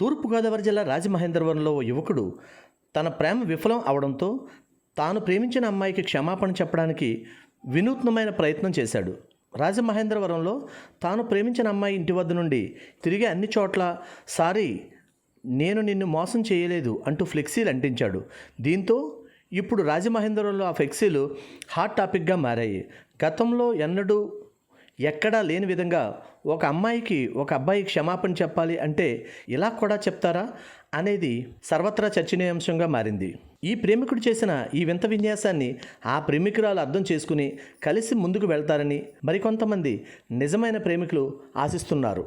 తూర్పుగోదావరి జిల్లా రాజమహేంద్రవరంలో ఓ యువకుడు తన ప్రేమ విఫలం అవడంతో తాను ప్రేమించిన అమ్మాయికి క్షమాపణ చెప్పడానికి వినూత్నమైన ప్రయత్నం చేశాడు. రాజమహేంద్రవరంలో తాను ప్రేమించిన అమ్మాయి ఇంటి వద్ద నుండి తిరిగి అన్ని చోట్ల సారీ నేను నిన్ను మోసం చేయలేదు అంటూ ఫ్లెక్సీలు అంటించాడు. దీంతో ఇప్పుడు రాజమహేంద్రవరంలో ఆ ఫ్లెక్సీలు హాట్ టాపిక్గా మారాయి. గతంలో ఎన్నడూ ఎక్కడా లేని విధంగా ఒక అమ్మాయికి ఒక అబ్బాయి క్షమాపణ చెప్పాలి అంటే ఇలా కూడా చెప్తారా అనేది సర్వత్రా చర్చనీయాంశంగా మారింది. ఈ ప్రేమికుడు చేసిన ఈ వింత విన్యాసాన్ని ఆ ప్రేమికురాలు అర్థం చేసుకుని కలిసి ముందుకు వెళ్తారని మరికొంతమంది నిజమైన ప్రేమికులు ఆశిస్తున్నారు.